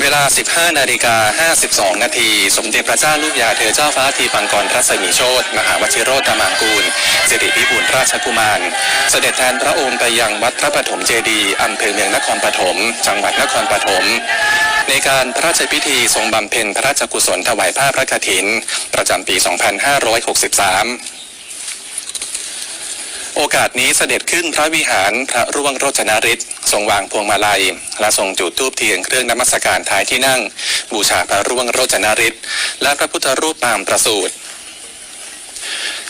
เวลา 15 นาฬิกา 52 นาที สมเด็จพระเจ้าลูกยาเธอเจ้าฟ้าทีปังกรรัศมีโชตมหาวชิโรตมังกูลสิริพิบูลราชกุมาร เสด็จแทนพระองค์ไปยังวัดพระปฐมเจดีย์อำเภอเมืองนครปฐม จังหวัดนครปฐม ในการพระราชพิธีทรงบำเพ็ญพระราชกุศลถวายผ้าพระกฐิน ประจำปี 2563 โอกาสนี้เสด็จขึ้นพระวิหารพระร่วงโรจนฤทธิ์ทรงวางพวงมาลัย และทรงจุดธูปเทียนเครื่องนมัสการท้ายที่นั่ง บูชาพระร่วงโรจนฤทธิ์และพระพุทธรูปปางประสูติ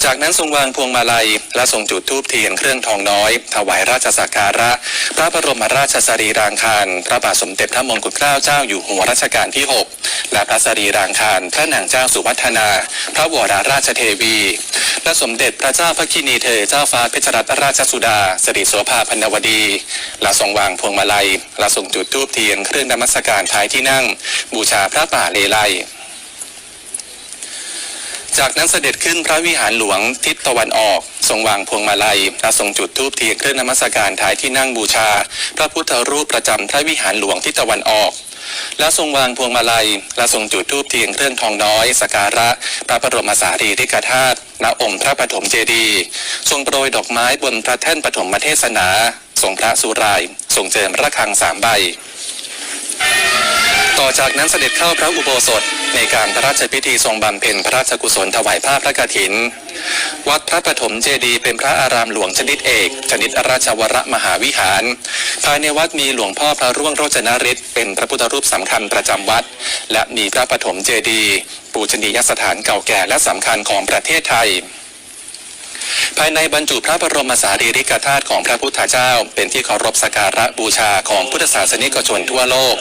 จากนั้นทรงวางพวงมาลัย และทรงจุดธูปเทียนเครื่องทองน้อย ถวายราชสักการะ พระบรมราชสรีรางคาร พระบาทสมเด็จพระมงกุฎเกล้าเจ้าอยู่หัวรัชกาลที่ 6 และพระสรีรางคาร พระนางเจ้าสุวัฒนา พระวรราชเทวี พระสมเด็จพระเจ้าพระคินีเธอเจ้าฟ้าเพชรรัตนราชสุดาสิริโสภาพันวดีละทรงวางพวงมาลัยละทรงจุดธูปเทียนเครื่องนมัสการท้ายที่นั่ง บูชาพระป่าเลไล จากนั้นเสด็จขึ้นพระวิหารหลวงทิศตะวันออก ทรงวางพวงมาลัยและทรงจุดธูปเทียนเครื่องนมัสการท้ายที่นั่งบูชา พระพุทธรูปประจำพระวิหารหลวงทิศตะวันออก และทรงวางพวงมาลัย และทรงจุดธูปเทียนเครื่องทองน้อยสการะ พระบรมสารีริกธาตุณองค์พระปฐมเจดีย์ทรงโปรยดอกไม้บนพระแท่นปฐมเทศนาทรงพระสุรายทรงเจิมระฆังสามใบ จากนั้นเสด็จเข้าพระอุโบสถในการพระราชพิธีทรงบำเพ็ญพระราชกุศลถวายผ้าพระกฐิน วัดพระปฐมเจดีย์เป็นพระอารามหลวงชนิดเอก ชนิดราชวรมหาวิหาร ภายในวัดมีหลวงพ่อพระร่วงโรจนฤทธิ์เป็นพระพุทธรูปสำคัญประจำวัด และมีพระปฐมเจดีย์ปูชนียสถานเก่าแก่และสำคัญของประเทศไทย ภายในบรรจุพระบรมสารีริกธาตุของพระพุทธเจ้า เป็นที่เคารพสักการะบูชาของพุทธศาสนิกชนทั่วโลก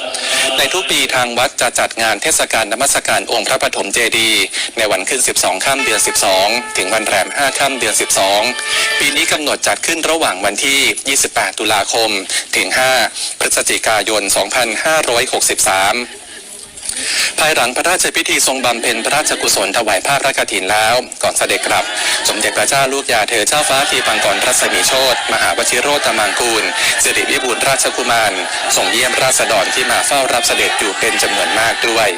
ในทุกปีทางวัดจะจัดงานเทศกาลนมัสการองค์พระปฐมเจดีย์ในวันขึ้น 12 ค่ำเดือน 12 ถึงวันแรม 5 ค่ำเดือน 12 ปีนี้กำหนดจัดขึ้นระหว่างวันที่ 28 ตุลาคม ถึง 5 พฤศจิกายน 2563 ภายหลังพระราชพิธีทรงบำเพ็ญพระราชกุศลถวายผ้าพระกฐินแล้ว ก่อนเสด็จกลับ สมเด็จพระเจ้าลูกยาเธอเจ้าฟ้าทีปังกรรัศมีโชตมหาวชิโรตมังกูลสิริวิบูลย์ราชกุมารทรงเยี่ยมราษฎรที่มาเฝ้ารับเสด็จอยู่เป็นจำนวนมากด้วย